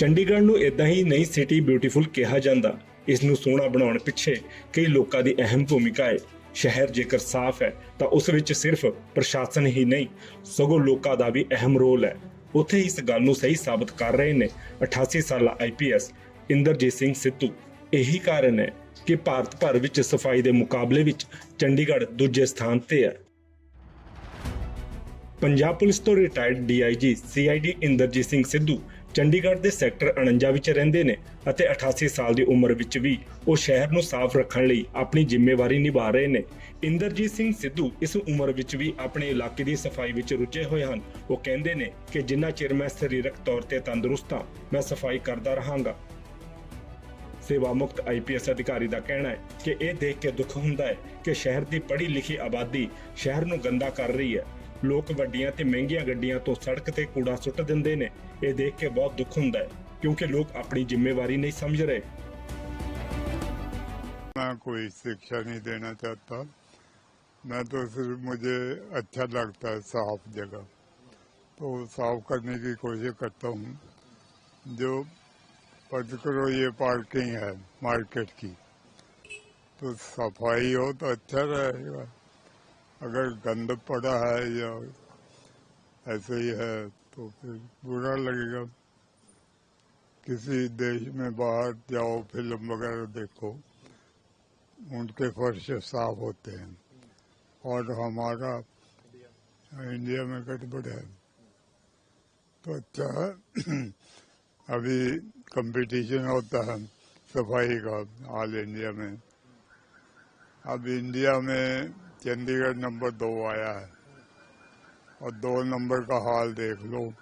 ਚੰਡੀਗੜ੍ਹ ਨੂੰ ਇਦਾਂ ਹੀ ਨਈ ਸਿਟੀ ਬਿਊਟੀਫੁਲ ਕਿਹਾ ਜਾਂਦਾ। ਇਸ ਨੂੰ ਸੋਹਣਾ ਬਣਾਉਣ ਪਿੱਛੇ ਕਈ ਲੋਕਾਂ ਦੀ ਅਹਿਮ ਭੂਮਿਕਾ ਹੈ। ਸ਼ਹਿਰ ਜੇਕਰ ਸਾਫ਼ ਹੈ, ਤਾਂ ਉਸ ਵਿੱਚ ਸਿਰਫ ਪ੍ਰਸ਼ਾਸਨ ਹੀ ਨਹੀਂ, ਸਗੋਂ ਲੋਕਾਂ ਦਾ ਵੀ ਅਹਿਮ ਰੋਲ ਹੈ। ਉੱਥੇ ਹੀ ਇਸ ਗੱਲ ਨੂੰ ਸਹੀ ਸਾਬਤ ਕਰ ਰਹੇ ਨੇ 88 ਸਾਲਾ ਆਈਪੀਐਸ ਇੰਦਰਜੀਤ ਸਿੰਘ ਸਿੱਧੂ। ਇਹੀ ਕਾਰਨ ਹੈ ਕਿ ਭਾਰਤ ਭਰ ਵਿੱਚ ਸਫ਼ਾਈ ਦੇ ਮੁਕਾਬਲੇ ਵਿੱਚ ਚੰਡੀਗੜ੍ਹ ਦੂਜੇ ਸਥਾਨ ਤੇ ਹੈ। ਪੰਜਾਬ ਪੁਲਿਸ ਤੋਂ retired DIG CID Inderjit Singh Sidhu Chandigarh ਦੇ ਸੈਕਟਰ 49 ਵਿੱਚ ਰਹਿੰਦੇ ਨੇ ਅਤੇ 88 ਸਾਲ ਦੀ ਉਮਰ ਵਿੱਚ ਵੀ ਉਹ ਸ਼ਹਿਰ ਨੂੰ ਸਾਫ਼ ਰੱਖਣ ਲਈ ਆਪਣੀ ਜ਼ਿੰਮੇਵਾਰੀ ਨਿਭਾ ਰਹੇ ਨੇ। ਇੰਦਰਜੀਤ ਸਿੰਘ ਸਿੱਧੂ ਇਸ ਉਮਰ ਵਿੱਚ ਵੀ ਆਪਣੇ ਇਲਾਕੇ ਦੀ ਸਫ਼ਾਈ ਵਿੱਚ ਰੁੱਝੇ ਹੋਏ ਹਨ। ਉਹ ਕਹਿੰਦੇ ਨੇ ਕਿ ਜਿੰਨਾ ਚਿਰ ਮੈਂ ਸਰੀਰਕ ਤੌਰ ਤੇ ਤੰਦਰੁਸਤ ਹਾਂ, ਮੈਂ ਸਫ਼ਾਈ ਕਰਦਾ ਰਹਾਂਗਾ। ਸੇਵਾ ਮੁਕਤ ਆਈਪੀਐਸ ਅਧਿਕਾਰੀ ਦਾ ਕਹਿਣਾ ਹੈ ਕਿ ਇਹ ਦੇਖ ਕੇ ਦੁੱਖ ਹੁੰਦਾ ਹੈ ਕਿ ਸ਼ਹਿਰ ਦੀ ਪੜ੍ਹੀ ਲਿਖੀ ਆਬਾਦੀ ਸ਼ਹਿਰ ਨੂੰ ਗੰਦਾ ਕਰ ਰਹੀ ਹੈ। ਲੋਕ ਵੱਡੀਆਂ ਤੇ ਮਹਿੰਗੀਆਂ ਗੱਡੀਆਂ ਤੋਂ ਸੜਕ ਤੇ ਕੂੜਾ ਸੁੱਟ ਦਿੰਦੇ ਨੇ ਇਹ ਦੇਖ ਕੇ ਬਹੁਤ ਦੁੱਖ ਹੁੰਦਾ ਹੈ ਕਿਉਂਕਿ ਲੋਕ ਆਪਣੀ ਜ਼ਿੰਮੇਵਾਰੀ ਨਹੀਂ ਸਮਝ ਰਹੇ मैं कोई शिक्षा नहीं देना चाहता मैं तो सिर्फ मुझे अच्छा लगता है साफ जगह तो साफ करने की कोशिश करता हूँ जो पर्टिकुलर ये पार्किंग है मार्केट की तो सफाई हो तो अच्छा रहेगा अगर गंद पड़ा है या ऐसे ही है तो फिर बुरा लगेगा। किसी देश में बाहर जाओ, फ़िल्म वगैरह देखो, उनके फर्श साफ़ होते हैं। और हमारा इंडिया में गड़बड़ है। तो अच्छा है। अभी कंपटीशन होता है सफ़ाई का, ऑल इंडिया में। अब इंडिया में चंडीगढ़ नंबर दो आया है। और दो नंबर का हाल देख लो।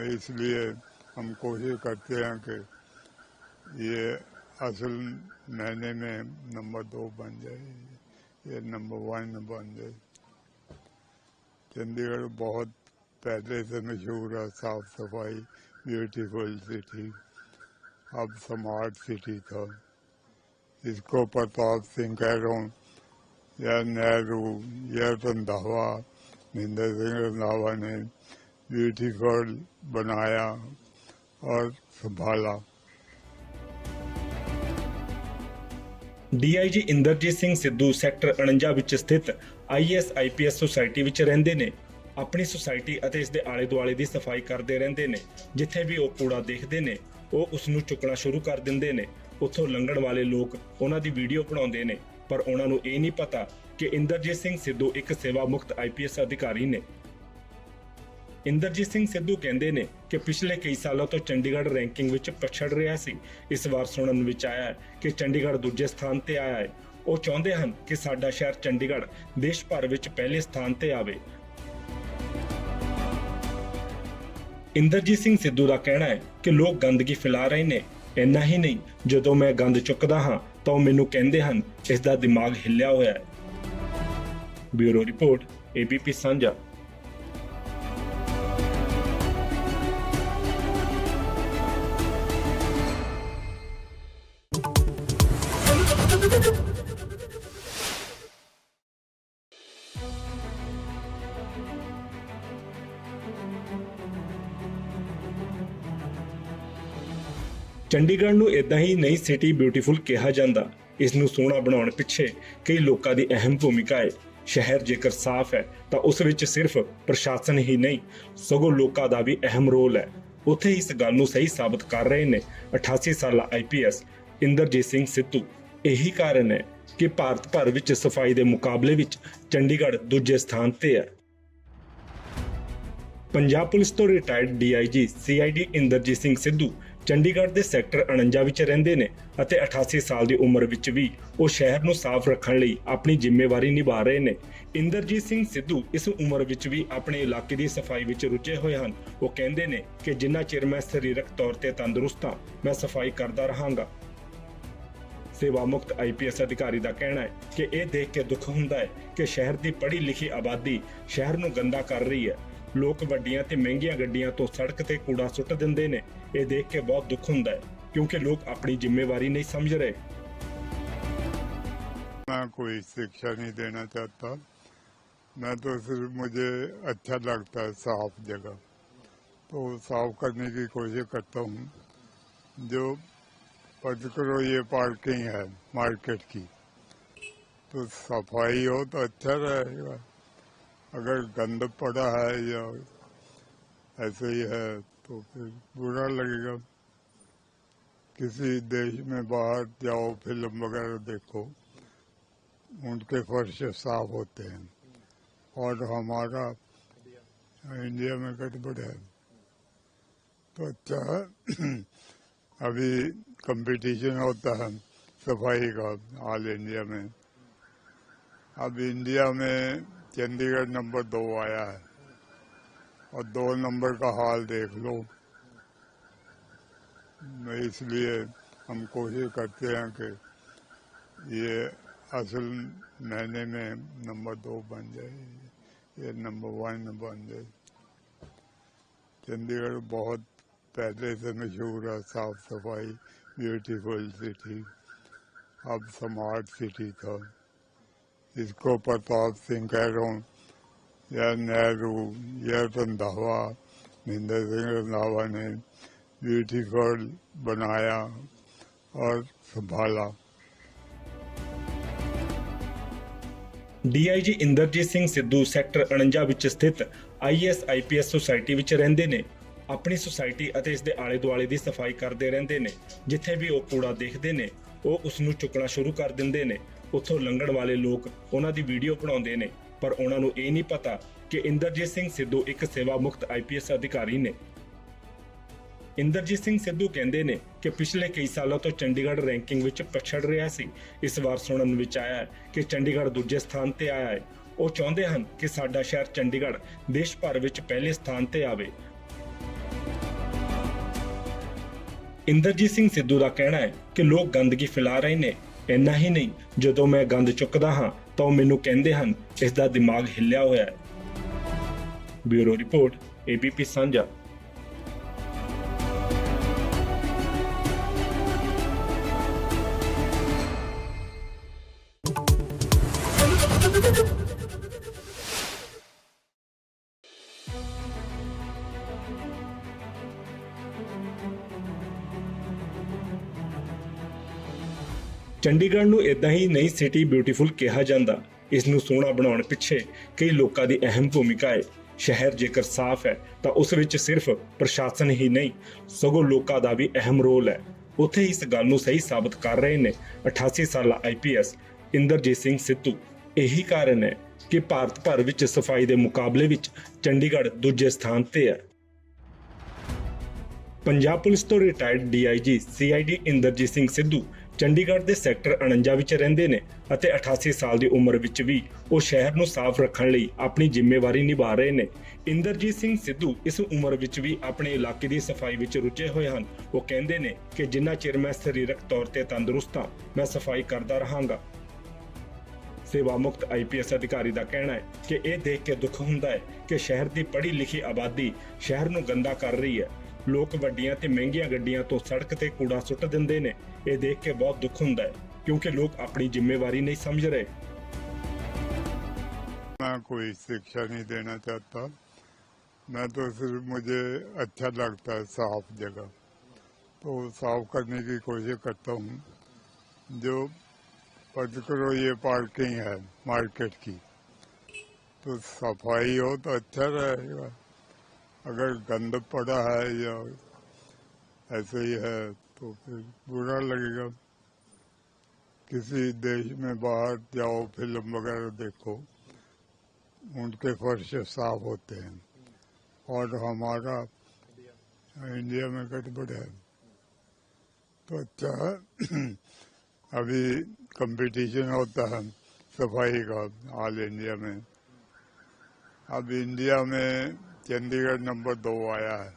इसलिए हम कोशिश करते हैं कि ये असल महीने में नंबर दो बन जाए, ये नंबर वन बन जाए। चंडीगढ़ बहुत पहले से मशहूर है, साफ़ सफ़ाई, ब्यूटीफुल सिटी, अब स्मार्ट सिटी था। इसको प्रताप सिंह कह रहा हूँ या नेहरू या रंधावा महेंद्र सिंह रंधावा ने ब्यूटीफुल बनाया और संभाला ਡੀਆਈਜੀ ਇੰਦਰਜੀਤ ਸਿੰਘ ਸਿੱਧੂ ਸੈਕਟਰ 49 ਵਿੱਚ ਸਥਿਤ ਆਈਐਸ ਆਈਪੀਐਸ ਸੁਸਾਇਟੀ ਵਿੱਚ ਰਹਿੰਦੇ ਨੇ ਆਪਣੀ ਸੁਸਾਇਟੀ ਅਤੇ ਇਸ ਦੇ ਆਲੇ ਦੁਆਲੇ ਦੀ ਸਫਾਈ ਕਰਦੇ ਰਹਿੰਦੇ ਨੇ ਜਿੱਥੇ ਵੀ ਉਹ ਕੂੜਾ ਦੇਖਦੇ ਨੇ ਉਹ ਉਸ ਨੂੰ ਚੁੱਕਣਾ ਸ਼ੁਰੂ ਕਰ ਦਿੰਦੇ ਨੇ ਉੱਥੋਂ ਲੰਘਣ ਵਾਲੇ ਲੋਕ ਉਹਨਾਂ ਦੀ ਵੀਡੀਓ ਬਣਾਉਂਦੇ ਨੇ, ਪਰ ਉਹਨਾਂ ਨੂੰ ਇਹ ਨਹੀਂ ਪਤਾ ਕਿ ਇੰਦਰਜੀਤ ਸਿੰਘ ਸਿੱਧੂ ਇੱਕ ਸੇਵਾ ਮੁਕਤ ਆਈਪੀਐਸ ਅਧਿਕਾਰੀ ਨੇ। ਇੰਦਰਜੀਤ ਸਿੰਘ ਸਿੱਧੂ ਕਹਿੰਦੇ ਨੇ ਕਿ ਪਿਛਲੇ ਕਈ ਸਾਲਾਂ ਤੋਂ ਚੰਡੀਗੜ੍ਹ ਰੈਂਕਿੰਗ ਵਿੱਚ ਪਛੜ ਰਿਹਾ ਸੀ। ਇਸ ਵਾਰ ਸੁਣਨ ਵਿੱਚ ਆਇਆ ਕਿ ਚੰਡੀਗੜ੍ਹ ਦੂਜੇ ਸਥਾਨ ਤੇ ਆਇਆ ਹੈ। ਉਹ ਚਾਹੁੰਦੇ ਹਨ ਕਿ ਸਾਡਾ ਸ਼ਹਿਰ ਚੰਡੀਗੜ੍ਹ ਦੇਸ਼ ਭਰ ਵਿੱਚ ਪਹਿਲੇ ਸਥਾਨ ਤੇ ਆਵੇ। ਇੰਦਰਜੀਤ ਸਿੰਘ ਸਿੱਧੂ ਦਾ ਕਹਿਣਾ ਹੈ ਕਿ ਲੋਕ ਗੰਦਗੀ ਫੈਲਾ ਰਹੇ ਨੇ। ਇੰਨਾ ਹੀ ਨਹੀਂ, ਜਦੋਂ ਮੈਂ ਗੰਦ ਚੁੱਕਦਾ ਹਾਂ, ਤਾਂ ਉਹ ਮੈਨੂੰ ਕਹਿੰਦੇ ਹਨ ਇਸ ਦਾ ਦਿਮਾਗ ਹਿੱਲਿਆ ਹੋਇਆ ਹੈ। ਬਿਊਰੋ ਰਿਪੋਰਟ, ਏਬੀਪੀ ਸਾਂਝਾ। ਚੰਡੀਗੜ੍ਹ ਨੂੰ ਇਦਾਂ ਹੀ ਨਈ ਸਿਟੀ ਬਿਊਟੀਫੁਲ ਕਿਹਾ ਜਾਂਦਾ। ਇਸ ਨੂੰ ਸੋਹਣਾ ਬਣਾਉਣ ਪਿੱਛੇ ਕਈ ਲੋਕਾਂ ਦੀ ਅਹਿਮ ਭੂਮਿਕਾ ਹੈ। ਸ਼ਹਿਰ ਜੇਕਰ ਸਾਫ਼ ਹੈ, ਤਾਂ ਉਸ ਵਿੱਚ ਸਿਰਫ ਪ੍ਰਸ਼ਾਸਨ ਹੀ ਨਹੀਂ, ਸਗੋਂ ਲੋਕਾਂ ਦਾ ਵੀ ਅਹਿਮ ਰੋਲ ਹੈ। ਉੱਥੇ ਇਸ ਗੱਲ ਨੂੰ ਸਹੀ ਸਾਬਤ ਕਰ ਰਹੇ ਨੇ 88 ਸਾਲਾ ਆਈਪੀਐਸ ਇੰਦਰਜੀਤ ਸਿੰਘ ਸਿੱਧੂ। ਇਹੀ ਕਾਰਨ ਹੈ ਕਿ ਭਾਰਤ ਭਰ ਵਿੱਚ ਸਫ਼ਾਈ ਦੇ ਮੁਕਾਬਲੇ ਵਿੱਚ ਚੰਡੀਗੜ੍ਹ ਦੂਜੇ ਸਥਾਨ ਤੇ ਹੈ। ਪੰਜਾਬ ਪੁਲਿਸ ਤੋਂ retired DIG CID Inderjit Singh Sidhu Chandigarh ਦੇ ਸੈਕਟਰ 49 ਵਿੱਚ ਰਹਿੰਦੇ ਨੇ ਅਤੇ 88 ਸਾਲ ਦੀ ਉਮਰ ਵਿੱਚ ਵੀ ਉਹ ਸ਼ਹਿਰ ਨੂੰ ਸਾਫ਼ ਰੱਖਣ ਲਈ ਆਪਣੀ ਜ਼ਿੰਮੇਵਾਰੀ ਨਿਭਾ ਰਹੇ ਨੇ। ਇੰਦਰਜੀਤ ਸਿੰਘ ਸਿੱਧੂ ਇਸ ਉਮਰ ਵਿੱਚ ਵੀ ਆਪਣੇ ਇਲਾਕੇ ਦੀ ਸਫ਼ਾਈ ਵਿੱਚ ਰੁੱਝੇ ਹੋਏ ਹਨ। ਉਹ ਕਹਿੰਦੇ ਨੇ ਕਿ ਜਿੰਨਾ ਚਿਰ ਮੈਂ ਸਰੀਰਕ ਤੌਰ ਤੇ ਤੰਦਰੁਸਤ ਹਾਂ, ਮੈਂ ਸਫ਼ਾਈ ਕਰਦਾ ਰਹਾਂਗਾ। ਸੇਵਾ ਮੁਕਤ ਆਈਪੀਐਸ ਅਧਿਕਾਰੀ ਦਾ ਕਹਿਣਾ ਹੈ ਕਿ ਇਹ ਦੇਖ ਕੇ ਦੁੱਖ ਹੁੰਦਾ ਹੈ ਕਿ ਸ਼ਹਿਰ ਦੀ ਪੜ੍ਹੀ ਲਿਖੀ ਆਬਾਦੀ ਸ਼ਹਿਰ ਨੂੰ ਗੰਦਾ ਕਰ ਰਹੀ ਹੈ। ਲੋਕ ਵੱਡੀਆਂ ਤੇ ਮਹਿੰਗੀਆਂ ਗੱਡੀਆਂ ਤੋਂ ਸੜਕ ਤੇ ਕੂੜਾ ਸੁੱਟ ਦਿੰਦੇ ਨੇ ਇਹ ਦੇਖ ਕੇ ਬਹੁਤ ਦੁੱਖ ਹੁੰਦਾ ਹੈ ਕਿਉਂਕਿ ਲੋਕ ਆਪਣੀ ਜ਼ਿੰਮੇਵਾਰੀ ਨਹੀਂ ਸਮਝ ਰਹੇ मैं कोई शिक्षा नहीं देना चाहता मैं तो सिर्फ मुझे अच्छा लगता है साफ जगह तो साफ करने की कोशिश करता हूँ जो फर्ज करो ये पार्किंग है मार्केट की तो सफाई हो तो अच्छा रहेगा अगर गंद पड़ा है या ऐसे ही है तो फिर बुरा लगेगा। किसी देश में बाहर जाओ, फ़िल्म वगैरह देखो, उनके फर्श साफ़ होते हैं। और हमारा इंडिया में गड़बड़ है। तो अच्छा है। अभी कंपटीशन होता है सफ़ाई का, ऑल इंडिया में। अब इंडिया में चंडीगढ़ नंबर दो आया है। और दो नंबर का हाल देख लो। इसलिए हम कोशिश करते हैं कि ये असल महीने में नंबर दो बन जाए, ये नंबर वन बन जाए। चंडीगढ़ बहुत पहले से मशहूर है, साफ़ सफ़ाई ब्यूटीफुल सिटी अब स्मार्ट सिटी था। इसको प्रताप सिंह कह रहा हूँ या नेहरू या रंधावा महेंद्र सिंह रंधावा ने ब्यूटीफुल बनाया और संभाला ਡੀਆਈਜੀ ਇੰਦਰਜੀਤ ਸਿੰਘ ਸਿੱਧੂ ਸੈਕਟਰ 49 ਵਿੱਚ ਸਥਿਤ ਆਈਐਸ ਆਈਪੀਐਸ ਸੁਸਾਇਟੀ ਵਿੱਚ ਰਹਿੰਦੇ ਨੇ ਆਪਣੀ ਸੁਸਾਇਟੀ ਅਤੇ ਇਸ ਦੇ ਆਲੇ ਦੁਆਲੇ ਦੀ ਸਫਾਈ ਕਰਦੇ ਰਹਿੰਦੇ ਨੇ ਜਿੱਥੇ ਵੀ ਉਹ ਕੂੜਾ ਦੇਖਦੇ ਨੇ ਉਹ ਉਸ ਨੂੰ ਚੁੱਕਣਾ ਸ਼ੁਰੂ ਕਰ ਦਿੰਦੇ ਨੇ ਉੱਥੋਂ ਲੰਘਣ ਵਾਲੇ ਲੋਕ ਉਹਨਾਂ ਦੀ ਵੀਡੀਓ ਬਣਾਉਂਦੇ ਨੇ। ਪਰ ਉਹਨਾਂ ਨੂੰ ਇਹ ਨਹੀਂ ਪਤਾ ਕਿ ਇੰਦਰਜੀਤ ਸਿੰਘ ਸਿੱਧੂ ਇੱਕ ਸੇਵਾ ਮੁਕਤ ਆਈਪੀਐਸ ਅਧਿਕਾਰੀ ਨੇ। ਇੰਦਰਜੀਤ ਸਿੰਘ ਸਿੱਧੂ ਕਹਿੰਦੇ ਨੇ ਕਿ ਪਿਛਲੇ ਕਈ ਸਾਲਾਂ ਤੋਂ ਚੰਡੀਗੜ੍ਹ ਰੈਂਕਿੰਗ ਵਿੱਚ ਪਛੜ ਰਿਹਾ ਸੀ। ਇਸ ਵਾਰ ਸੁਣਨ ਵਿੱਚ ਆਇਆ ਕਿ ਚੰਡੀਗੜ੍ਹ ਦੂਜੇ ਸਥਾਨ ਤੇ ਆਇਆ ਹੈ। ਉਹ ਚਾਹੁੰਦੇ ਹਨ ਕਿ ਸਾਡਾ ਸ਼ਹਿਰ ਚੰਡੀਗੜ੍ਹ ਦੇਸ਼ ਭਰ ਵਿੱਚ ਪਹਿਲੇ ਸਥਾਨ ਤੇ ਆਵੇ। ਇੰਦਰਜੀਤ ਸਿੰਘ ਸਿੱਧੂ ਦਾ ਕਹਿਣਾ ਹੈ ਕਿ ਲੋਕ ਗੰਦਗੀ ਫੈਲਾ ਰਹੇ ਨੇ। ਇੰਨਾ ਹੀ ਨਹੀਂ, ਜਦੋਂ ਮੈਂ ਗੰਦ ਚੁੱਕਦਾ ਹਾਂ, ਤਾਂ ਉਹ ਮੈਨੂੰ ਕਹਿੰਦੇ ਹਨ ਇਸ ਦਾ ਦਿਮਾਗ ਹਿੱਲਿਆ ਹੋਇਆ ਹੈ। ਬਿਊਰੋ ਰਿਪੋਰਟ, ਏਬੀਪੀ ਸਾਂਝਾ। ਚੰਡੀਗੜ੍ਹ ਨੂੰ ਇਦਾਂ ਹੀ ਨਹੀਂ ਸਿਟੀ ਬਿਊਟੀਫੁਲ ਕਿਹਾ ਜਾਂਦਾ। ਇਸ ਨੂੰ ਸੋਹਣਾ ਬਣਾਉਣ ਪਿੱਛੇ ਕਈ ਲੋਕਾਂ ਦੀ ਅਹਿਮ ਭੂਮਿਕਾ ਹੈ। ਸ਼ਹਿਰ ਜੇਕਰ ਸਾਫ਼ ਹੈ, ਤਾਂ ਉਸ ਵਿੱਚ ਸਿਰਫ ਪ੍ਰਸ਼ਾਸਨ ਹੀ ਨਹੀਂ, ਸਗੋਂ ਲੋਕਾਂ ਦਾ ਵੀ ਅਹਿਮ ਰੋਲ ਹੈ। ਉੱਥੇ ਇਸ ਗੱਲ ਨੂੰ ਸਹੀ ਸਾਬਤ ਕਰ ਰਹੇ ਨੇ 88 ਸਾਲਾ ਆਈਪੀਐਸ ਇੰਦਰਜੀਤ ਸਿੰਘ ਸਿੱਧੂ। ਇਹੀ ਕਾਰਨ ਹੈ ਕਿ ਭਾਰਤ ਭਰ ਵਿੱਚ ਸਫ਼ਾਈ ਦੇ ਮੁਕਾਬਲੇ ਵਿੱਚ ਚੰਡੀਗੜ੍ਹ ਦੂਜੇ ਸਥਾਨ ਤੇ ਹੈ। ਪੰਜਾਬ ਪੁਲਿਸ ਤੋਂ retired DIG CID Inderjit Singh Sidhu Chandigarh ਦੇ ਸੈਕਟਰ 49 ਵਿੱਚ ਰਹਿੰਦੇ ਨੇ ਅਤੇ 88 ਸਾਲ ਦੀ ਉਮਰ ਵਿੱਚ ਵੀ ਉਹ ਸ਼ਹਿਰ ਨੂੰ ਸਾਫ਼ ਰੱਖਣ ਲਈ ਆਪਣੀ ਜ਼ਿੰਮੇਵਾਰੀ ਨਿਭਾ ਰਹੇ ਨੇ। ਇੰਦਰਜੀਤ ਸਿੰਘ ਸਿੱਧੂ ਇਸ ਉਮਰ ਵਿੱਚ ਵੀ ਆਪਣੇ ਇਲਾਕੇ ਦੀ ਸਫ਼ਾਈ ਵਿੱਚ ਰੁੱਝੇ ਹੋਏ ਹਨ। ਉਹ ਕਹਿੰਦੇ ਨੇ ਕਿ ਜਿੰਨਾ ਚਿਰ ਮੈਂ ਸਰੀਰਕ ਤੌਰ ਤੇ ਤੰਦਰੁਸਤ ਹਾਂ, ਮੈਂ ਸਫ਼ਾਈ ਕਰਦਾ ਰਹਾਂਗਾ। ਸੇਵਾ ਮੁਕਤ ਆਈਪੀਐਸ ਅਧਿਕਾਰੀ ਦਾ ਕਹਿਣਾ ਹੈ ਕਿ ਇਹ ਦੇਖ ਕੇ ਦੁੱਖ ਹੁੰਦਾ ਹੈ ਕਿ ਸ਼ਹਿਰ ਦੀ ਪੜ੍ਹੀ ਲਿਖੀ ਆਬਾਦੀ ਸ਼ਹਿਰ ਨੂੰ ਗੰਦਾ ਕਰ ਰਹੀ ਹੈ। ਲੋਕ ਵੱਡੀਆਂ ਤੇ ਮਹਿੰਗੀਆਂ ਗੱਡੀਆਂ ਤੋਂ ਸੜਕ ਤੇ ਕੂੜਾ ਸੁੱਟ ਦਿੰਦੇ ਨੇ ਇਹ ਦੇਖ ਕੇ ਬਹੁਤ ਦੁੱਖ ਹੁੰਦਾ ਹੈ ਕਿਉਂਕਿ ਲੋਕ ਆਪਣੀ ਜ਼ਿੰਮੇਵਾਰੀ ਨਹੀਂ ਸਮਝ ਰਹੇ मैं कोई शिक्षा नहीं देना चाहता मैं तो सिर्फ मुझे अच्छा लगता है साफ जगह तो साफ करने की कोशिश करता हूँ जो फर्ज करो ये पार्किंग है मार्केट की तो सफाई हो तो अच्छा रहेगा अगर गंद पड़ा है या ऐसे ही है तो फिर बुरा लगेगा। किसी देश में बाहर जाओ, फ़िल्म वगैरह देखो, उनके फर्श साफ़ होते हैं। और हमारा इंडिया में गड़बड़ है। तो अच्छा है। अभी कंपटीशन होता है सफ़ाई का, ऑल इंडिया में। अब इंडिया में चंडीगढ़ नंबर दो आया है।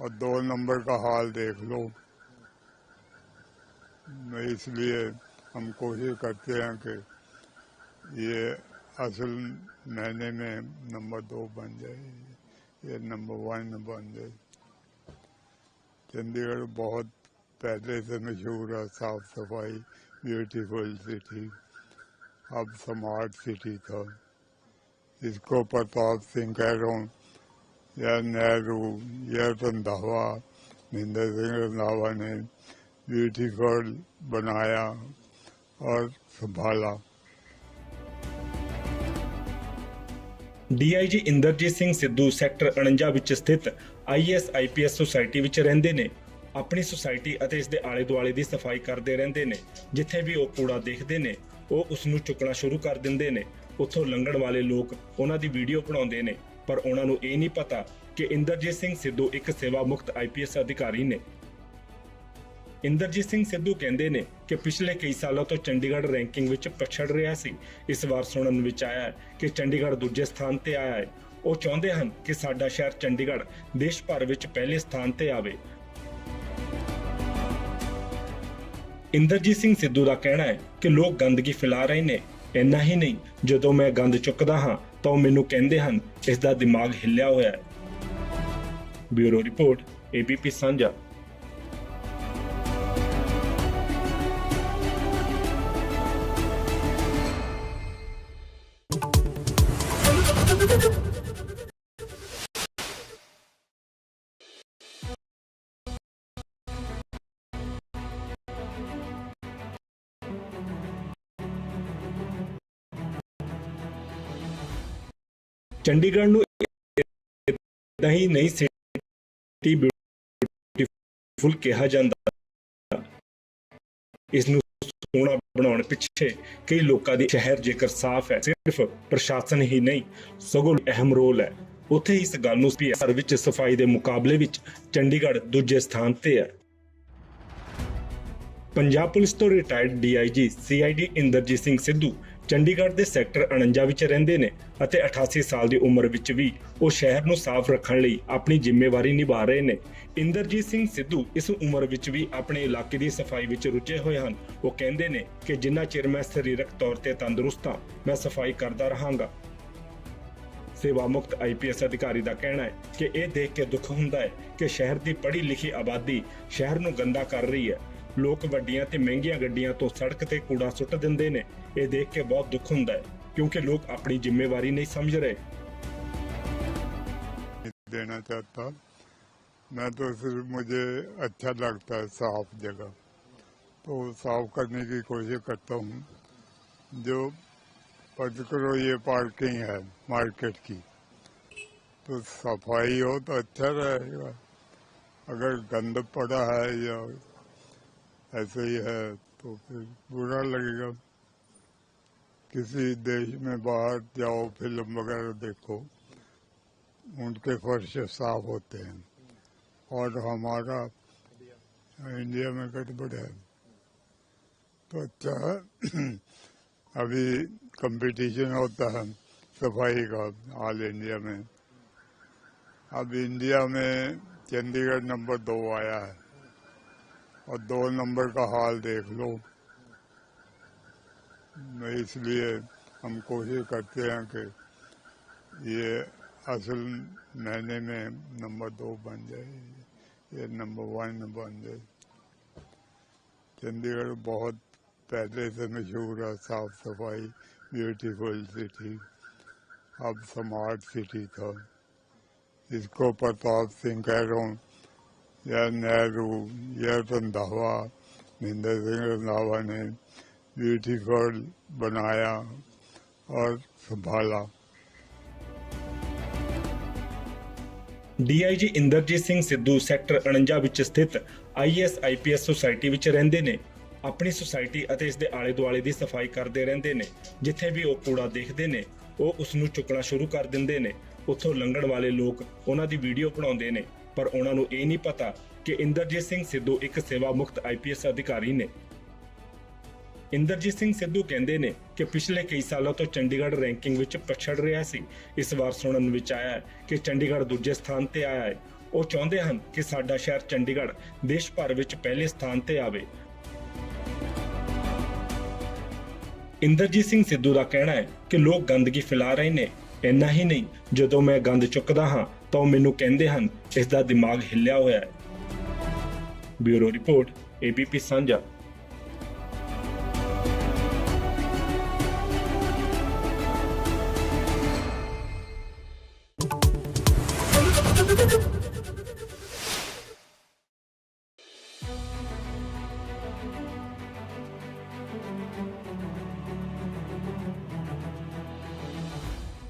और दो नंबर का हाल देख लो। इसलिए हम कोशिश करते हैं कि ये असल महीने में नंबर दो बन जाए, ये नंबर वन बन जाए। चंडीगढ़ बहुत पहले से मशहूर है, साफ़ सफ़ाई, ब्यूटीफुल सिटी, अब स्मार्ट सिटी था। इसको प्रताप सिंह कह रहा हूँ या नेहरू या रंधावा महेंद्र सिंह रंधावा ने ब्यूटीफुल बनाया और संभाला ਡੀਆਈਜੀ ਇੰਦਰਜੀਤ ਸਿੰਘ ਸਿੱਧੂ ਸੈਕਟਰ 49 ਵਿੱਚ ਸਥਿਤ ਆਈਐਸ ਆਈਪੀਐਸ ਸੁਸਾਇਟੀ ਵਿੱਚ ਰਹਿੰਦੇ ਨੇ ਆਪਣੀ ਸੁਸਾਇਟੀ ਅਤੇ ਇਸ ਦੇ ਆਲੇ ਦੁਆਲੇ ਦੀ ਸਫਾਈ ਕਰਦੇ ਰਹਿੰਦੇ ਨੇ ਜਿੱਥੇ ਵੀ ਉਹ ਕੂੜਾ ਦੇਖਦੇ ਨੇ ਉਹ ਉਸ ਨੂੰ ਚੁੱਕਣਾ ਸ਼ੁਰੂ ਕਰ ਦਿੰਦੇ ਨੇ ਉੱਥੋਂ ਲੰਘਣ ਵਾਲੇ ਲੋਕ ਉਹਨਾਂ ਦੀ ਵੀਡੀਓ ਬਣਾਉਂਦੇ ਨੇ, ਪਰ ਉਹਨਾਂ ਨੂੰ ਇਹ ਨਹੀਂ ਪਤਾ ਕਿ ਇੰਦਰਜੀਤ ਸਿੰਘ ਸਿੱਧੂ ਇੱਕ ਸੇਵਾ ਮੁਕਤ ਆਈਪੀਐਸ ਅਧਿਕਾਰੀ ਨੇ। ਇੰਦਰਜੀਤ ਸਿੰਘ ਸਿੱਧੂ ਕਹਿੰਦੇ ਨੇ ਕਿ ਪਿਛਲੇ ਕਈ ਸਾਲਾਂ ਤੋਂ ਚੰਡੀਗੜ੍ਹ ਰੈਂਕਿੰਗ ਵਿੱਚ ਪਛੜ ਰਿਹਾ ਸੀ। ਇਸ ਵਾਰ ਸੁਣਨ ਵਿੱਚ ਆਇਆ ਕਿ ਚੰਡੀਗੜ੍ਹ ਦੂਜੇ ਸਥਾਨ ਤੇ ਆਇਆ ਹੈ। ਉਹ ਚਾਹੁੰਦੇ ਹਨ ਕਿ ਸਾਡਾ ਸ਼ਹਿਰ ਚੰਡੀਗੜ੍ਹ ਦੇਸ਼ ਭਰ ਵਿੱਚ ਪਹਿਲੇ ਸਥਾਨ ਤੇ ਆਵੇ। ਇੰਦਰਜੀਤ ਸਿੰਘ ਸਿੱਧੂ ਦਾ ਕਹਿਣਾ ਹੈ ਕਿ ਲੋਕ ਗੰਦਗੀ ਫੈਲਾ ਰਹੇ ਨੇ। ਇੰਨਾ ਹੀ ਨਹੀਂ, ਜਦੋਂ ਮੈਂ ਗੰਦ ਚੁੱਕਦਾ ਹਾਂ, ਤਾਂ ਉਹ ਮੈਨੂੰ ਕਹਿੰਦੇ ਹਨ ਇਸ ਦਾ ਦਿਮਾਗ ਹਿੱਲਿਆ ਹੋਇਆ ਹੈ। ਬਿਊਰੋ ਰਿਪੋਰਟ, ਏਬੀਪੀ ਸਾਂਝਾ। ਚੰਡੀਗੜ੍ਹ ਨੂੰ ਇਦਾਂ ਹੀ ਨਹੀਂ ਸਿਟੀ ਬਿਊਟੀਫੁਲ ਕਿਹਾ ਜਾਂਦਾ। ਇਸ ਨੂੰ ਸੋਹਣਾ ਬਣਾਉਣ ਪਿੱਛੇ ਕਈ ਲੋਕਾਂ ਦੀ ਸ਼ਹਿਰ ਜੇਕਰ ਸਾਫ਼ ਹੈ, ਸਿਰਫ ਪ੍ਰਸ਼ਾਸਨ ਹੀ ਨਹੀਂ, ਸਗੋਂ ਅਹਿਮ ਰੋਲ ਹੈ। ਉੱਥੇ ਇਸ ਗੱਲ ਨੂੰ ਪੀਆਰ ਵਿੱਚ ਸਫ਼ਾਈ ਦੇ ਮੁਕਾਬਲੇ ਵਿੱਚ ਚੰਡੀਗੜ੍ਹ ਦੂਜੇ ਸਥਾਨ ਤੇ ਹੈ। ਪੰਜਾਬ ਪੁਲਿਸ ਤੋਂ retired DIG CID Inderjit Singh Sidhu Chandigarh ਦੇ ਸੈਕਟਰ 49 ਵਿੱਚ ਰਹਿੰਦੇ ਨੇ। ਅਤੇ 88 ਸਾਲ ਦੀ ਉਮਰ ਵਿੱਚ ਵੀ ਉਹ ਸ਼ਹਿਰ ਨੂੰ ਸਾਫ਼ ਰੱਖਣ ਲਈ ਆਪਣੀ ਜ਼ਿੰਮੇਵਾਰੀ ਨਿਭਾ ਰਹੇ ਨੇ। ਇੰਦਰਜੀਤ ਸਿੰਘ ਸਿੱਧੂ ਇਸ ਉਮਰ ਵਿੱਚ ਵੀ ਆਪਣੇ ਇਲਾਕੇ ਦੀ ਸਫ਼ਾਈ ਵਿੱਚ ਰੁੱਝੇ ਹੋਏ ਹਨ। ਉਹ ਕਹਿੰਦੇ ਨੇ ਕਿ ਜਿੰਨਾ ਚਿਰ ਮੈਂ ਸਰੀਰਕ ਤੌਰ ਤੇ ਤੰਦਰੁਸਤ ਹਾਂ, ਮੈਂ ਸਫ਼ਾਈ ਕਰਦਾ ਰਹਾਂਗਾ। ਸੇਵਾ ਮੁਕਤ ਆਈਪੀਐਸ ਅਧਿਕਾਰੀ ਦਾ ਕਹਿਣਾ ਹੈ ਕਿ ਇਹ ਦੇਖ ਕੇ ਦੁੱਖ ਹੁੰਦਾ ਹੈ ਕਿ ਸ਼ਹਿਰ ਦੀ ਪੜ੍ਹੀ ਲਿਖੀ ਆਬਾਦੀ ਸ਼ਹਿਰ ਨੂੰ ਗੰਦਾ ਕਰ ਰਹੀ ਹੈ। ਲੋਕ ਵੱਡੀਆਂ ਤੇ ਮਹਿੰਗੀਆਂ ਗੱਡੀਆਂ ਤੋਂ ਸੜਕ ਤੇ ਕੂੜਾ ਸੁੱਟ ਦਿੰਦੇ ਨੇ। ਇਹ ਦੇਖ ਕੇ ਬਹੁਤ ਦੁੱਖ ਹੁੰਦਾ ਹੈ। क्योंकि लोग अपनी जिम्मेवारी नहीं समझ रहे। देना चाहता मैं तो सिर्फ़ मुझे अच्छा लगता है साफ़ जगह। तो साफ़ करने की कोशिश करता हूँ। जो पर्टिकुलर ये पार्किंग है मार्केट की तो सफ़ाई हो तो अच्छा रहेगा। अगर गंद पड़ा है या ऐसे ही है तो फिर बुरा लगेगा। किसी देश में बाहर जाओ, फ़िल्म वगैरह देखो, उनके फर्श साफ़ होते हैं। और हमारा इंडिया में गड़बड़ है। तो अच्छा अभी कंपटीशन होता है सफ़ाई का, ऑल इंडिया में। अब इंडिया में चंडीगढ़ नंबर दो आया है। और दो नंबर का हाल देख लो। इसलिए हम कोशिश करते हैं कि ये असल महीने में नंबर दो बन जाए, ये नंबर वन बन जाए। चंडीगढ़ बहुत पहले से मशहूर है, साफ़ सफ़ाई ब्यूटीफुल सिटी अब स्मार्ट सिटी था। इसको प्रताप सिंह कह रहा हूँ, या नेहरू, या रंधावा, महेंद्र सिंह रंधावा ने ब्यूटीफुल बनाया और संभाला ਡੀਆਈਜੀ ਇੰਦਰਜੀਤ ਸਿੰਘ ਸਿੱਧੂ ਸੈਕਟਰ 49 ਵਿੱਚ ਸਥਿਤ ਆਈਐਸ ਆਈਪੀਐਸ ਸੁਸਾਇਟੀ ਵਿੱਚ ਰਹਿੰਦੇ ਨੇ ਆਪਣੀ ਸੁਸਾਇਟੀ ਅਤੇ ਇਸ ਦੇ ਆਲੇ ਦੁਆਲੇ ਦੀ ਸਫਾਈ ਕਰਦੇ ਰਹਿੰਦੇ ਨੇ ਜਿੱਥੇ ਵੀ ਉਹ ਕੂੜਾ ਦੇਖਦੇ ਨੇ ਉਹ ਉਸ ਨੂੰ ਚੁੱਕਣਾ ਸ਼ੁਰੂ ਕਰ ਦਿੰਦੇ ਨੇ ਉੱਥੋਂ ਲੰਘਣ ਵਾਲੇ ਲੋਕ ਉਹਨਾਂ ਦੀ ਵੀਡੀਓ ਬਣਾਉਂਦੇ ਨੇ ਪਰ ਉਹਨਾਂ ਨੂੰ ਇਹ ਨਹੀਂ ਪਤਾ ਕਿ ਇੰਦਰਜੀਤ ਸਿੰਘ ਸਿੱਧੂ ਇੱਕ ਸੇਵਾ ਮੁਕਤ ਆਈਪੀਐਸ ਅਧਿਕਾਰੀ ਨੇ ਇੰਦਰਜੀਤ ਸਿੰਘ ਸਿੱਧੂ ਕਹਿੰਦੇ ਨੇ ਕਿ ਪਿਛਲੇ ਕਈ ਸਾਲਾਂ ਤੋਂ ਚੰਡੀਗੜ੍ਹ ਰੈਂਕਿੰਗ ਵਿੱਚ ਪਛੜ ਰਿਹਾ ਸੀ। ਇਸ ਵਾਰ ਸੁਣਨ ਵਿੱਚ ਆਇਆ ਕਿ ਚੰਡੀਗੜ੍ਹ ਦੂਜੇ ਸਥਾਨ ਤੇ ਆਇਆ ਹੈ। ਉਹ ਚਾਹੁੰਦੇ ਹਨ ਕਿ ਸਾਡਾ ਸ਼ਹਿਰ ਚੰਡੀਗੜ੍ਹ ਦੇਸ਼ ਭਰ ਵਿੱਚ ਪਹਿਲੇ ਸਥਾਨ ਤੇ ਆਵੇ। ਇੰਦਰਜੀਤ ਸਿੰਘ ਸਿੱਧੂ ਦਾ ਕਹਿਣਾ ਹੈ ਕਿ ਲੋਕ ਗੰਦਗੀ ਫੈਲਾ ਰਹੇ ਨੇ। ਇੰਨਾ ਹੀ ਨਹੀਂ, ਜਦੋਂ ਮੈਂ ਗੰਦ ਚੁੱਕਦਾ ਹਾਂ, ਤਾਂ ਉਹ ਮੈਨੂੰ ਕਹਿੰਦੇ ਹਨ ਇਸ ਦਾ ਦਿਮਾਗ ਹਿੱਲਿਆ ਹੋਇਆ ਹੈ। ਬਿਊਰੋ ਰਿਪੋਰਟ, ਏਬੀਪੀ ਸਾਂਝਾ।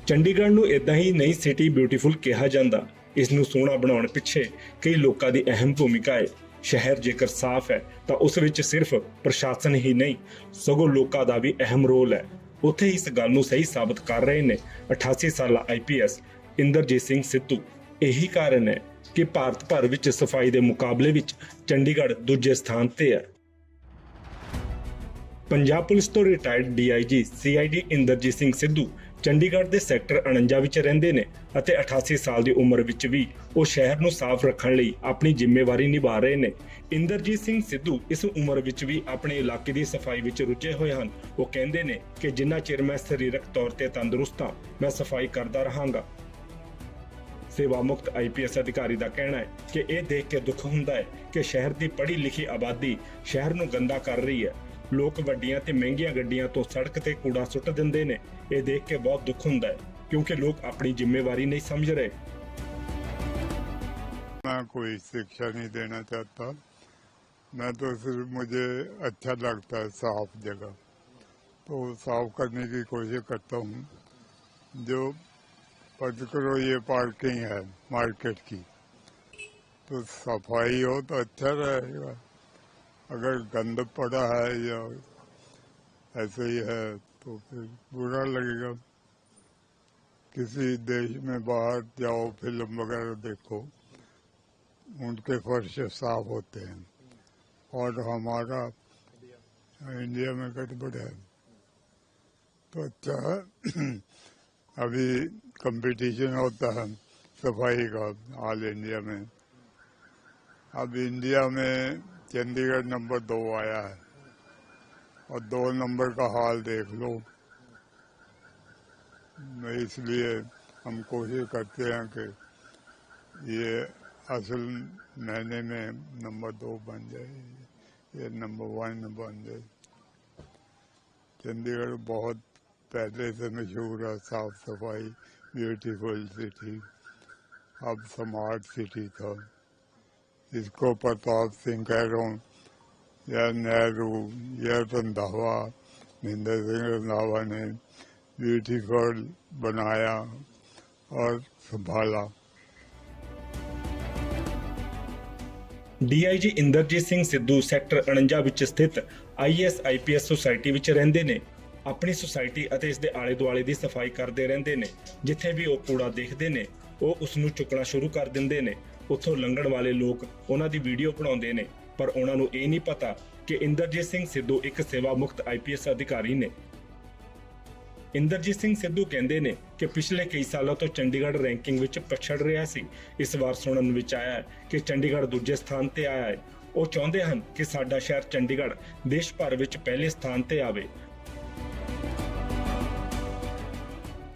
ਚੰਡੀਗੜ੍ਹ ਨੂੰ ਇਦਾਂ ਹੀ ਨਹੀਂ ਸਿਟੀ ਬਿਊਟੀਫੁੱਲ ਕਿਹਾ ਜਾਂਦਾ। ਇਸ ਨੂੰ ਸੋਹਣਾ ਬਣਾਉਣ ਪਿੱਛੇ ਕਈ ਲੋਕਾਂ ਦੀ ਅਹਿਮ ਭੂਮਿਕਾ ਹੈ। ਸ਼ਹਿਰ ਜੇਕਰ ਸਾਫ਼ ਹੈ, ਤਾਂ ਉਸ ਵਿੱਚ ਸਿਰਫ ਪ੍ਰਸ਼ਾਸਨ ਹੀ ਨਹੀਂ ਸਗੋਂ ਲੋਕਾਂ ਦਾ ਵੀ ਅਹਿਮ ਰੋਲ ਹੈ। ਉੱਥੇ ਇਸ ਗੱਲ ਨੂੰ ਸਹੀ ਸਾਬਤ ਕਰ ਰਹੇ ਨੇ 88 ਸਾਲਾ ਆਈਪੀਐਸ ਇੰਦਰਜੀਤ ਸਿੰਘ ਸਿੱਧੂ। ਇਹੀ ਕਾਰਨ ਹੈ ਕਿ ਭਾਰਤ ਭਰ ਵਿੱਚ ਸਫ਼ਾਈ ਦੇ ਮੁਕਾਬਲੇ ਵਿੱਚ ਚੰਡੀਗੜ੍ਹ ਦੂਜੇ ਸਥਾਨ ਤੇ ਹੈ। ਪੰਜਾਬ ਪੁਲਿਸ ਤੋਂ retired DIG CID Inderjit Singh Sidhu Chandigarh ਦੇ ਸੈਕਟਰ 49 ਵਿੱਚ ਰਹਿੰਦੇ ਨੇ ਅਤੇ 88 ਸਾਲ ਦੀ ਉਮਰ ਵਿੱਚ ਵੀ ਉਹ ਸ਼ਹਿਰ ਨੂੰ ਸਾਫ਼ ਰੱਖਣ ਲਈ ਆਪਣੀ ਜ਼ਿੰਮੇਵਾਰੀ ਨਿਭਾ ਰਹੇ ਨੇ। ਇੰਦਰਜੀਤ ਸਿੰਘ ਸਿੱਧੂ ਇਸ ਉਮਰ ਵਿੱਚ ਵੀ ਆਪਣੇ ਇਲਾਕੇ ਦੀ ਸਫ਼ਾਈ ਵਿੱਚ ਰੁੱਝੇ ਹੋਏ ਹਨ। ਉਹ ਕਹਿੰਦੇ ਨੇ ਕਿ ਜਿੰਨਾ ਚਿਰ ਮੈਂ ਸਰੀਰਕ ਤੌਰ ਤੇ ਤੰਦਰੁਸਤ ਹਾਂ, ਮੈਂ ਸਫ਼ਾਈ ਕਰਦਾ ਰਹਾਂਗਾ। ਸੇਵਾ ਮੁਕਤ ਆਈਪੀਐਸ ਅਧਿਕਾਰੀ ਦਾ ਕਹਿਣਾ ਹੈ ਕਿ ਇਹ ਦੇਖ ਕੇ ਦੁੱਖ ਹੁੰਦਾ ਹੈ ਕਿ ਸ਼ਹਿਰ ਦੀ ਪੜ੍ਹੀ ਲਿਖੀ ਆਬਾਦੀ ਸ਼ਹਿਰ ਨੂੰ ਗੰਦਾ ਕਰ ਰਹੀ ਹੈ ਲੋਕ ਵੱਡੀਆਂ ਤੇ ਮਹਿੰਗੀਆਂ ਗੱਡੀਆਂ ਤੋਂ ਸੜਕ ਤੇ ਕੂੜਾ ਸੁੱਟ ਦਿੰਦੇ ਨੇ ਇਹ ਦੇਖ ਕੇ ਬਹੁਤ ਦੁੱਖ ਹੁੰਦਾ ਹੈ ਕਿਉਂਕਿ ਲੋਕ ਆਪਣੀ ਜ਼ਿੰਮੇਵਾਰੀ ਨਹੀਂ ਸਮਝ ਰਹੇ मैं कोई शिक्षा नहीं देना चाहता मैं तो सिर्फ मुझे अच्छा लगता है साफ जगह तो साफ करने की कोशिश करता हूँ जो पर्टिकुलर ये पार्किंग है मार्केट की तो सफ़ाई हो तो अच्छा रहेगा। अगर गंद पड़ा है या ऐसे ही है तो फिर बुरा लगेगा। किसी देश में बाहर जाओ, फ़िल्म वगैरह देखो, उनके फर्श साफ़ होते हैं। और हमारा इंडिया में गड़बड़ है। तो अच्छा है। अभी कंपटीशन होता है, सफ़ाई का ऑल इंडिया में। अब इंडिया में चंडीगढ़ नंबर दो आया है। और दो नंबर का हाल देख लो। इसलिए हम कोशिश करते हैं कि ये असल महीने में नंबर दो बन जाए, ये नंबर वन बन जाए। चंडीगढ़ बहुत पहले से मशहूर है साफ सफाई ब्यूटीफुल सिटी अब स्मार्ट सिटी था इसको प्रताप सिंह कह रहा हूँ या नेहरू या रंधावा महेंद्र सिंह रंधावा ने ब्यूटीफुल बनाया और संभाला ਡੀਆਈਜੀ ਇੰਦਰਜੀਤ ਸਿੰਘ ਸਿੱਧੂ ਸੈਕਟਰ 49 ਵਿੱਚ ਸਥਿਤ ਆਈਐਸ ਆਈਪੀਐਸ ਸੁਸਾਇਟੀ ਵਿੱਚ ਰਹਿੰਦੇ ਨੇ ਆਪਣੀ ਸੁਸਾਇਟੀ ਅਤੇ ਇਸ ਦੇ ਆਲੇ-ਦੁਆਲੇ ਦੀ ਸਫ਼ਾਈ ਕਰਦੇ ਰਹਿੰਦੇ ਨੇ, ਜਿੱਥੇ ਵੀ ਉਹ ਕੂੜਾ ਦੇਖਦੇ ਨੇ, ਉਹ ਉਸ ਨੂੰ ਚੁੱਕਣਾ ਸ਼ੁਰੂ ਕਰ ਦਿੰਦੇ ਨੇ। ਉੱਥੋਂ ਲੰਘਣ ਵਾਲੇ ਲੋਕ ਉਹਨਾਂ ਦੀ ਵੀਡੀਓ ਬਣਾਉਂਦੇ ਨੇ, ਪਰ ਉਹਨਾਂ ਨੂੰ ਇਹ ਨਹੀਂ ਪਤਾ ਕਿ ਇੰਦਰਜੀਤ ਸਿੰਘ ਸਿੱਧੂ ਇੱਕ ਸੇਵਾ ਮੁਕਤ ਆਈਪੀਐਸ ਅਧਿਕਾਰੀ ਨੇ। ਇੰਦਰਜੀਤ ਸਿੰਘ ਸਿੱਧੂ ਕਹਿੰਦੇ ਨੇ ਕਿ ਪਿਛਲੇ ਕਈ ਸਾਲਾਂ ਤੋਂ ਚੰਡੀਗੜ੍ਹ ਰੈਂਕਿੰਗ ਵਿੱਚ ਪਛੜ ਰਿਹਾ ਸੀ। ਇਸ ਵਾਰ ਸੁਣਨ ਵਿੱਚ ਆਇਆ ਕਿ ਚੰਡੀਗੜ੍ਹ ਦੂਜੇ ਸਥਾਨ ਤੇ ਆਇਆ ਹੈ। ਉਹ ਚਾਹੁੰਦੇ ਹਨ ਕਿ ਸਾਡਾ ਸ਼ਹਿਰ ਚੰਡੀਗੜ੍ਹ ਦੇਸ਼ ਭਰ ਵਿੱਚ ਪਹਿਲੇ ਸਥਾਨ ਤੇ ਆਵੇ।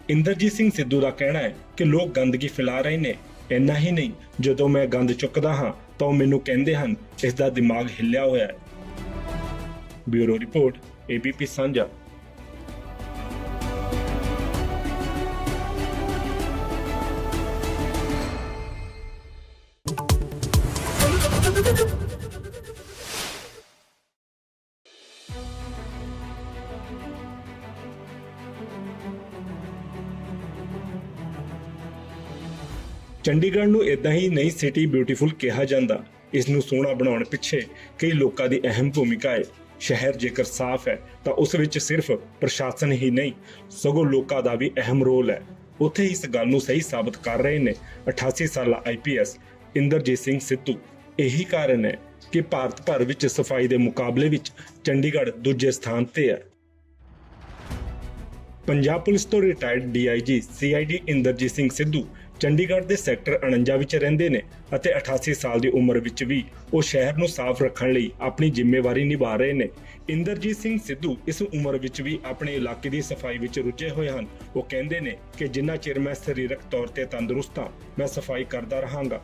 ਇੰਦਰਜੀਤ ਸਿੰਘ ਸਿੱਧੂ ਦਾ ਕਹਿਣਾ ਹੈ ਕਿ ਲੋਕ ਗੰਦਗੀ ਫੈਲਾ ਰਹੇ ਨੇ। ਇੰਨਾ ਹੀ ਨਹੀਂ, ਜਦੋਂ ਮੈਂ ਗੰਦ ਚੁੱਕਦਾ ਹਾਂ, ਤਾਂ ਉਹ ਮੈਨੂੰ ਕਹਿੰਦੇ ਹਨ ਇਸ ਦਾ ਦਿਮਾਗ ਹਿੱਲਿਆ ਹੋਇਆ ਹੈ। ਬਿਊਰੋ ਰਿਪੋਰਟ, ਏਬੀਪੀ ਸਾਂਝਾ। ਚੰਡੀਗੜ੍ਹ ਨੂੰ ਇਦਾਂ ਹੀ ਨਈ ਸਿਟੀ ਬਿਊਟੀਫੁਲ ਕਿਹਾ ਜਾਂਦਾ। ਇਸ ਨੂੰ ਸੋਹਣਾ ਬਣਾਉਣ ਪਿੱਛੇ ਕਈ ਲੋਕਾਂ ਦੀ ਅਹਿਮ ਭੂਮਿਕਾ ਹੈ ਸ਼ਹਿਰ ਜੇਕਰ ਸਾਫ਼ ਹੈ, ਤਾਂ ਉਸ ਵਿੱਚ ਸਿਰਫ ਪ੍ਰਸ਼ਾਸਨ ਹੀ ਨਹੀਂ ਸਗੋਂ ਲੋਕਾਂ ਦਾ ਵੀ ਅਹਿਮ ਰੋਲ ਹੈ। ਉੱਥੇ ਇਸ ਗੱਲ ਨੂੰ ਸਹੀ ਸਾਬਤ ਕਰ ਰਹੇ ਨੇ 88 ਸਾਲਾ ਆਈਪੀਐਸ ਇੰਦਰਜੀਤ ਸਿੰਘ ਸਿੱਧੂ। ਇਹੀ ਕਾਰਨ ਹੈ ਕਿ ਭਾਰਤ ਭਰ ਵਿੱਚ ਸਫ਼ਾਈ ਦੇ ਮੁਕਾਬਲੇ ਵਿੱਚ ਚੰਡੀਗੜ੍ਹ ਦੂਜੇ ਸਥਾਨ ਤੇ ਹੈ। ਪੰਜਾਬ ਪੁਲਿਸ ਤੋਂ retired DIG CID Inderjit Singh Sidhu Chandigarh ਦੇ ਸੈਕਟਰ 49 ਵਿੱਚ ਰਹਿੰਦੇ ਨੇ ਅਤੇ 88 ਸਾਲ ਦੀ ਉਮਰ ਵਿੱਚ ਵੀ ਉਹ ਸ਼ਹਿਰ ਨੂੰ ਸਾਫ਼ ਰੱਖਣ ਲਈ ਆਪਣੀ ਜ਼ਿੰਮੇਵਾਰੀ ਨਿਭਾ ਰਹੇ ਨੇ। ਇੰਦਰਜੀਤ ਸਿੰਘ ਸਿੱਧੂ ਇਸ ਉਮਰ ਵਿੱਚ ਵੀ ਆਪਣੇ ਇਲਾਕੇ ਦੀ ਸਫ਼ਾਈ ਵਿੱਚ ਰੁੱਝੇ ਹੋਏ ਹਨ। ਉਹ ਕਹਿੰਦੇ ਨੇ ਕਿ ਜਿੰਨਾ ਚਿਰ ਮੈਂ ਸਰੀਰਕ ਤੌਰ ਤੇ ਤੰਦਰੁਸਤ ਹਾਂ, ਮੈਂ ਸਫ਼ਾਈ ਕਰਦਾ ਰਹਾਂਗਾ।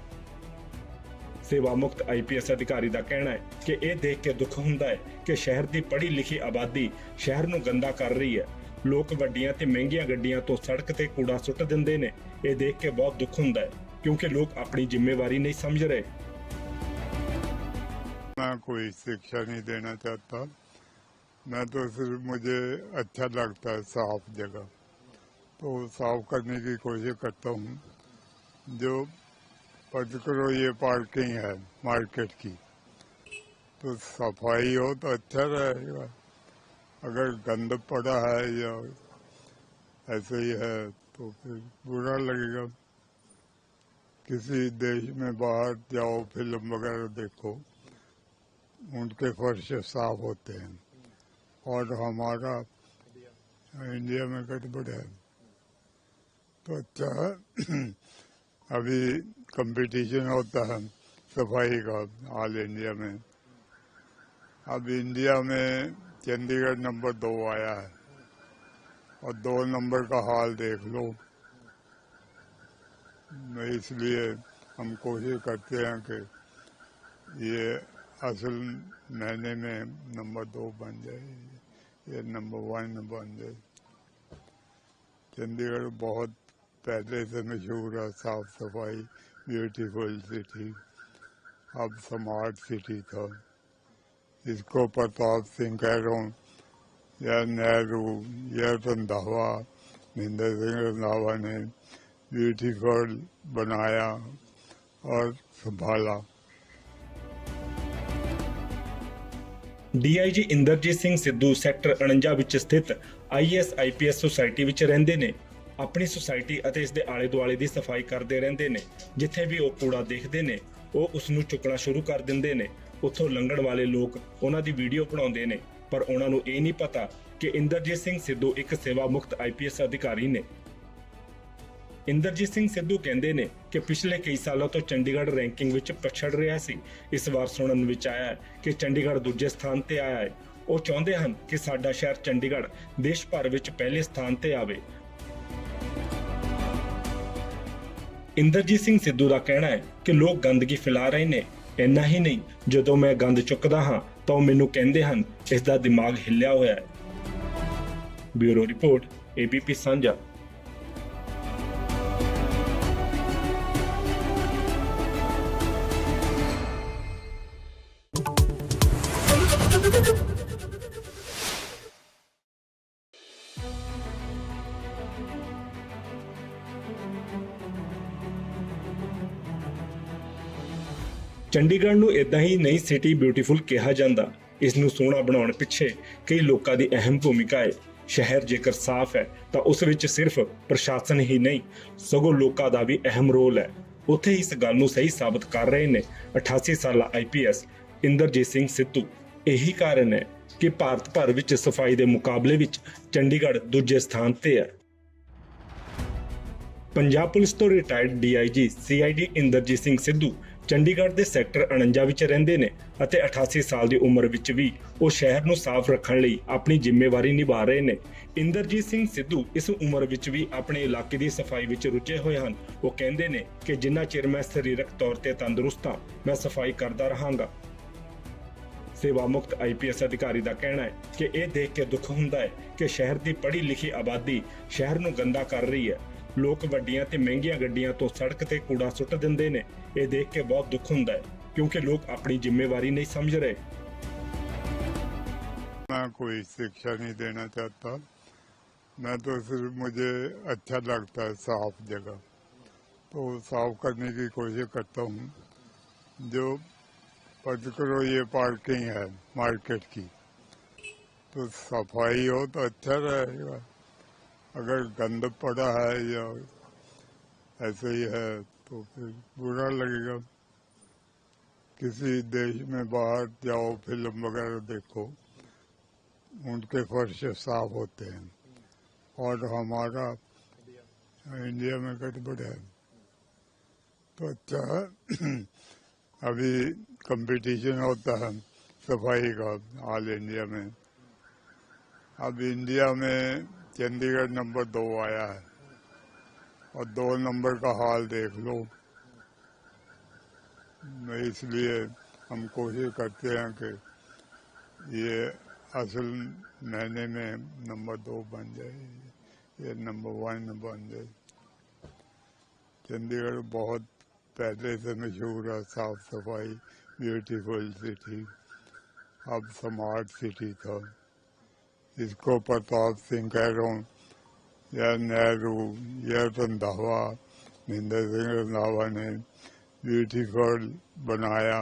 ਸੇਵਾ ਮੁਕਤ ਆਈਪੀਐਸ ਅਧਿਕਾਰੀ ਦਾ ਕਹਿਣਾ ਹੈ ਕਿ ਇਹ ਦੇਖ ਕੇ ਦੁੱਖ ਹੁੰਦਾ ਹੈ ਕਿ ਸ਼ਹਿਰ ਦੀ ਪੜ੍ਹੀ ਲਿਖੀ ਆਬਾਦੀ ਸ਼ਹਿਰ ਨੂੰ ਗੰਦਾ ਕਰ ਰਹੀ ਹੈ। ਲੋਕ ਵੱਡੀਆਂ ਤੇ ਮਹਿੰਗੀਆਂ ਗੱਡੀਆਂ ਤੋਂ ਸੜਕ ਤੇ ਕੂੜਾ ਸੁੱਟ ਦਿੰਦੇ ਨੇ ਇਹ ਦੇਖ ਕੇ ਬਹੁਤ ਦੁੱਖ ਹੁੰਦਾ ਹੈ ਕਿਉਂਕਿ ਲੋਕ ਆਪਣੀ ਜ਼ਿੰਮੇਵਾਰੀ ਨਹੀਂ ਸਮਝ ਰਹੇ मैं कोई शिक्षा नहीं देना चाहता मैं तो सिर्फ मुझे अच्छा लगता है साफ जगह तो साफ करने की कोशिश करता हूँ जो पर्टिकुलर ये पार्किंग है मार्केट की तो सफाई हो तो अच्छा रहेगा अगर गंद पड़ा है या ऐसे ही है तो फिर बुरा लगेगा। किसी देश में बाहर जाओ, फ़िल्म वगैरह देखो, उनके फर्श साफ़ होते हैं। और हमारा इंडिया में गड़बड़ है। तो अच्छा है अभी कंपटीशन होता है सफ़ाई का ऑल इंडिया में। अब इंडिया में चंडीगढ़ नंबर दो आया है। और दो नंबर का हाल देख लो। इसलिए हम कोशिश करते हैं कि ये असल महीने में नंबर दो बन जाए, ये नंबर वन बन जाए। चंडीगढ़ बहुत पहले से मशहूर है, साफ़ सफ़ाई, ब्यूटीफुल सिटी, अब स्मार्ट सिटी था। इसको प्रताप सिंह कह रहा हूँ या नेहरू या रंधावा महेंद्र सिंह रंधावा ने ब्यूटीफुल बनाया और संभाला ਡੀਆਈਜੀ ਇੰਦਰਜੀਤ ਸਿੰਘ ਸਿੱਧੂ ਸੈਕਟਰ 49 ਵਿੱਚ ਸਥਿਤ ਆਈਐਸ ਆਈਪੀਐਸ ਸੁਸਾਇਟੀ ਵਿੱਚ ਰਹਿੰਦੇ ਨੇ ਆਪਣੀ ਸੁਸਾਇਟੀ ਅਤੇ ਇਸ ਦੇ ਆਲੇ ਦੁਆਲੇ ਦੀ ਸਫਾਈ ਕਰਦੇ ਰਹਿੰਦੇ ਨੇ ਜਿੱਥੇ ਵੀ ਉਹ ਕੂੜਾ ਦੇਖਦੇ ਨੇ ਉਹ ਉਸ ਨੂੰ ਚੁੱਕਣਾ ਸ਼ੁਰੂ ਕਰ ਦਿੰਦੇ ਨੇ ਉੱਥੋਂ ਲੰਘਣ ਵਾਲੇ ਲੋਕ ਉਹਨਾਂ ਦੀ ਵੀਡੀਓ ਬਣਾਉਂਦੇ ਨੇ, ਪਰ ਉਹਨਾਂ ਨੂੰ ਇਹ ਨਹੀਂ ਪਤਾ ਕਿ ਇੰਦਰਜੀਤ ਸਿੰਘ ਸਿੱਧੂ ਇੱਕ ਸੇਵਾ ਮੁਕਤ ਆਈਪੀਐਸ ਅਧਿਕਾਰੀ ਨੇ। ਇੰਦਰਜੀਤ ਸਿੰਘ ਸਿੱਧੂ ਕਹਿੰਦੇ ਨੇ ਕਿ ਪਿਛਲੇ ਕਈ ਸਾਲਾਂ ਤੋਂ ਚੰਡੀਗੜ੍ਹ ਰੈਂਕਿੰਗ ਵਿੱਚ ਪਛੜ ਰਿਹਾ ਸੀ। ਇਸ ਵਾਰ ਸੁਣਨ ਵਿੱਚ ਆਇਆ ਕਿ ਚੰਡੀਗੜ੍ਹ ਦੂਜੇ ਸਥਾਨ ਤੇ ਆਇਆ ਹੈ। ਉਹ ਚਾਹੁੰਦੇ ਹਨ ਕਿ ਸਾਡਾ ਸ਼ਹਿਰ ਚੰਡੀਗੜ੍ਹ ਦੇਸ਼ ਭਰ ਵਿੱਚ ਪਹਿਲੇ ਸਥਾਨ ਤੇ ਆਵੇ। ਇੰਦਰਜੀਤ ਸਿੰਘ ਸਿੱਧੂ ਦਾ ਕਹਿਣਾ ਹੈ ਕਿ ਲੋਕ ਗੰਦਗੀ ਫੈਲਾ ਰਹੇ ਨੇ। ਇੰਨਾ ਹੀ ਨਹੀਂ, ਜਦੋਂ ਮੈਂ ਗੰਦ ਚੁੱਕਦਾ ਹਾਂ, ਤਾਂ ਉਹ ਮੈਨੂੰ ਕਹਿੰਦੇ ਹਨ ਇਸ ਦਾ ਦਿਮਾਗ ਹਿੱਲਿਆ ਹੋਇਆ ਹੈ। ਬਿਊਰੋ ਰਿਪੋਰਟ, ਏਬੀਪੀ ਸਾਂਝਾ। ਚੰਡੀਗੜ੍ਹ ਨੂੰ ਇਦਾਂ ਹੀ ਨਹੀਂ ਸਿਟੀ ਬਿਊਟੀਫੁਲ ਕਿਹਾ ਜਾਂਦਾ। ਇਸ ਨੂੰ ਸੋਹਣਾ ਬਣਾਉਣ ਪਿੱਛੇ ਕਈ ਲੋਕਾਂ ਦੀ ਅਹਿਮ ਭੂਮਿਕਾ ਹੈ ਸ਼ਹਿਰ ਜੇਕਰ ਸਾਫ਼ ਹੈ, ਤਾਂ ਉਸ ਵਿੱਚ ਸਿਰਫ ਪ੍ਰਸ਼ਾਸਨ ਹੀ ਨਹੀਂ ਸਗੋਂ ਲੋਕਾਂ ਦਾ ਵੀ ਅਹਿਮ ਰੋਲ ਹੈ। ਉੱਥੇ ਇਸ ਗੱਲ ਨੂੰ ਸਹੀ ਸਾਬਤ ਕਰ ਰਹੇ ਨੇ 88 ਸਾਲਾ ਆਈਪੀਐਸ ਇੰਦਰਜੀਤ ਸਿੰਘ ਸਿੱਧੂ। ਇਹੀ ਕਾਰਨ ਹੈ ਕਿ ਭਾਰਤ ਭਰ ਵਿੱਚ ਸਫ਼ਾਈ ਦੇ ਮੁਕਾਬਲੇ ਵਿੱਚ ਚੰਡੀਗੜ੍ਹ ਦੂਜੇ ਸਥਾਨ ਤੇ ਹੈ। ਪੰਜਾਬ ਪੁਲਿਸ ਤੋਂ retired DIG CID Inderjit Singh Sidhu Chandigarh ਦੇ ਸੈਕਟਰ 49 ਵਿੱਚ ਰਹਿੰਦੇ ਨੇ ਅਤੇ 88 ਸਾਲ ਦੀ ਉਮਰ ਵਿੱਚ ਵੀ ਉਹ ਸ਼ਹਿਰ ਨੂੰ ਸਾਫ਼ ਰੱਖਣ ਲਈ ਆਪਣੀ ਜ਼ਿੰਮੇਵਾਰੀ ਨਿਭਾ ਰਹੇ ਨੇ। ਇੰਦਰਜੀਤ ਸਿੰਘ ਸਿੱਧੂ ਇਸ ਉਮਰ ਵਿੱਚ ਵੀ ਆਪਣੇ ਇਲਾਕੇ ਦੀ ਸਫ਼ਾਈ ਵਿੱਚ ਰੁੱਝੇ ਹੋਏ ਹਨ। ਉਹ ਕਹਿੰਦੇ ਨੇ ਕਿ ਜਿੰਨਾ ਚਿਰ ਮੈਂ ਸਰੀਰਕ ਤੌਰ ਤੇ ਤੰਦਰੁਸਤ ਹਾਂ, ਮੈਂ ਸਫ਼ਾਈ ਕਰਦਾ ਰਹਾਂਗਾ। ਸੇਵਾ ਮੁਕਤ ਆਈਪੀਐਸ ਅਧਿਕਾਰੀ ਦਾ ਕਹਿਣਾ ਹੈ ਕਿ ਇਹ ਦੇਖ ਕੇ ਦੁੱਖ ਹੁੰਦਾ ਹੈ ਕਿ ਸ਼ਹਿਰ ਦੀ ਪੜ੍ਹੀ ਲਿਖੀ ਆਬਾਦੀ ਸ਼ਹਿਰ ਨੂੰ ਗੰਦਾ ਕਰ ਰਹੀ ਹੈ। ਲੋਕ ਵੱਡੀਆਂ ਤੇ ਮਹਿੰਗੀਆਂ ਗੱਡੀਆਂ ਤੋਂ ਸੜਕ ਤੇ ਕੂੜਾ ਸੁੱਟ ਦਿੰਦੇ ਨੇ ਇਹ ਦੇਖ ਕੇ ਬਹੁਤ ਦੁੱਖ ਹੁੰਦਾ ਹੈ ਕਿਉਂਕਿ ਲੋਕ ਆਪਣੀ ਜ਼ਿੰਮੇਵਾਰੀ ਨਹੀਂ ਸਮਝ ਰਹੇ मैं कोई शिक्षा नहीं देना चाहता मैं तो सिर्फ मुझे अच्छा लगता है साफ जगह तो साफ करने की कोशिश करता हूँ जो पर्टिकुलर ये पार्किंग है मार्केट की तो सफाई हो तो अच्छा रहेगा अगर गंद पड़ा है या ऐसे ही है तो फिर बुरा लगेगा। किसी देश में बाहर जाओ, फ़िल्म वगैरह देखो, उनके फर्श साफ़ होते हैं। और हमारा इंडिया में गड़बड़ है। तो अच्छा है अभी कंपटीशन होता है सफ़ाई का ऑल इंडिया में। अब इंडिया में चंडीगढ़ नंबर दो आया है। और दो नंबर का हाल देख लो। इसलिए हम कोशिश करते हैं कि ये असल महीने में नंबर दो बन जाए, ये नंबर वन बन जाए। चंडीगढ़ बहुत पहले से मशहूर है, साफ़ सफ़ाई, ब्यूटीफुल सिटी, अब स्मार्ट सिटी था। इसको प्रताप सिंह कह रहा हूँ या नेहरू या रंधावा महेंद्र सिंह रंधावा ने ब्यूटीफुल बनाया